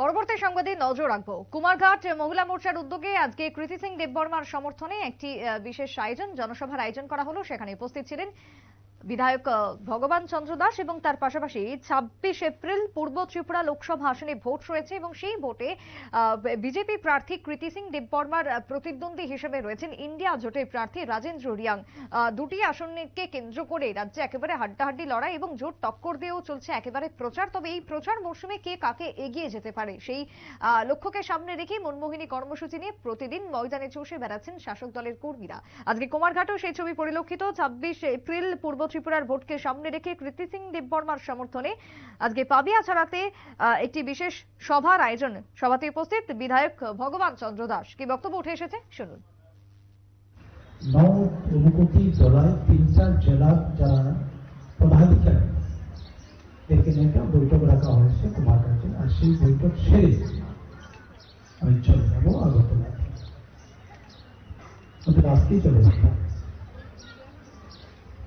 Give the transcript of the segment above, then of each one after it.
পরবর্তী সংবাদে নজর রাখব। কুমারঘাট মহিলা মোর্চার উদ্যোগে আজকে কৃতি সিং দেববর্মার সমর্থনে একটি বিশেষ আয়োজন, জনসভার আয়োজন করা হলো। সেখানে উপস্থিত ছিলেন বিধায়ক ভগবান চন্দ্র দাস এবং তার পাশাপাশি ছাব্বিশ এপ্রিল পূর্ব ত্রিপুরা লোকসভা আসনে ভোট রয়েছে এবং সেই ভোটে বিজেপি প্রার্থী কৃতি সিং দেববর্মার প্রতিদ্বন্দ্বী হিসেবে রয়েছেন ইন্ডিয়া জোটের প্রার্থী রাজেন্দ্র রিয়াং। দুটি আসনকে কেন্দ্র করে রাজ্যে একেবারে হাড্ডাহাড্ডি লড়াই এবং জোট টক্কর দিয়েও চলছে একেবারে প্রচার। তবে এই প্রচার মৌসুমে কে কাকে এগিয়ে যেতে পারে সেই লক্ষ্যকে সামনে রেখে মনমোহিনী কর্মসূচি নিয়ে প্রতিদিন ময়দানে চষে বেড়াচ্ছেন শাসক দলের কর্মীরা। আজকে কুমারঘাটেও সেই ছবি পরিলক্ষিত। ছাব্বিশ এপ্রিল পূর্ব ত্রিপুরার ভোটকে সামনে রেখে কৃতি সিং দেববর্মার সমর্থনে আজকে পাবিয়া ছাড়াতে একটি বিশেষ সভার আয়োজন সভাতে উপস্থিত বিধায়ক ভগবান চন্দ্র দাস। কি বক্তব্য উঠে এসেছে? শুনুন। আমি চলে যাব আজকেই চলে যাব।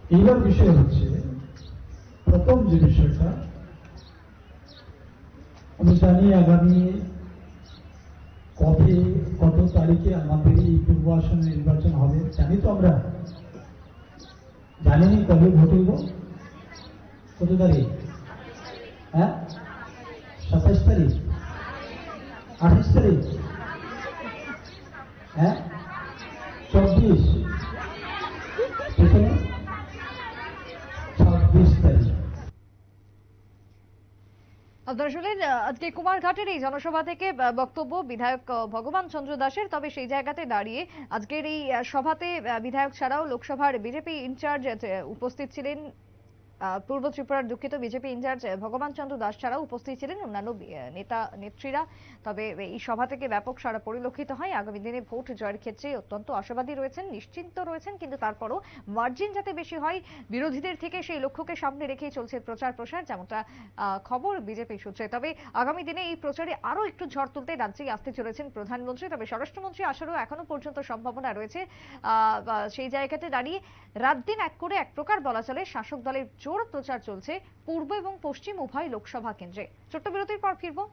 এইবার বিষয় হচ্ছে, প্রথম যে বিষয়টা, আমি জানি আগামী কবে, কত তারিখে আমাদের এই পূর্ব আসনে নির্বাচন হবে, জানি তো আমরা। জানিনি কবে হইব? কত তারিখ? হ্যাঁ? সাতাইশ তারিখ? আঠাশ তারিখ? হ্যাঁ? চব্বিশ? এখানে? ছাব্বিশ তারিখ আপনারা শুনলেন আজকে কুমারঘাটের এই জনসভা থেকে বক্তব্য বিধায়ক ভগবান চন্দ্র দাসের, তবে সেই জায়গাতে দাঁড়িয়ে আজকের এই সভাতে বিধায়ক ছাড়াও লোকসভার বিজেপি ইনচার্জ উপস্থিত ছিলেন পূর্ব ত্রিপুরার দুঃখিত বিজেপি ইনচার্জ ভগবান চন্দ্র দাস ছাড়াও উপস্থিত ছিলেন অন্যান্য নেতা, নেত্রীরা। তবে এই সভা থেকে ব্যাপক সারা পরিলক্ষিত হয়। আগামী দিনে ভোট জয়ের ক্ষেত্রে অত্যন্ত আশাবাদী রয়েছেন, নিশ্চিন্ত রয়েছেন, কিন্তু তারপরও মার্জিন যাতে বেশি হয়, বিরোধীদের থেকে সেই লক্ষ্যকে সামনে রেখেই চলছে প্রচার প্রসার, যেমনটা খবর বিজেপি সূত্রে। তবে আগামী দিনে এই প্রচারে আরও একটু ঝড় তুলতে রাজ্যে আসতে চলেছেন প্রধানমন্ত্রী। তবে স্বরাষ্ট্রমন্ত্রী আসারও এখনও পর্যন্ত সম্ভাবনা রয়েছে। সেই জায়গাতে দাঁড়িয়ে রাত দিন এক করে এক প্রকার বলা চলে। শাসক দলের জোর প্রচার চলছে পূর্ব এবং পশ্চিম উভয় লোকসভা কেন্দ্রে। ছোট্ট বিরতির পর ফিরবো।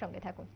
সঙ্গে থাকুন।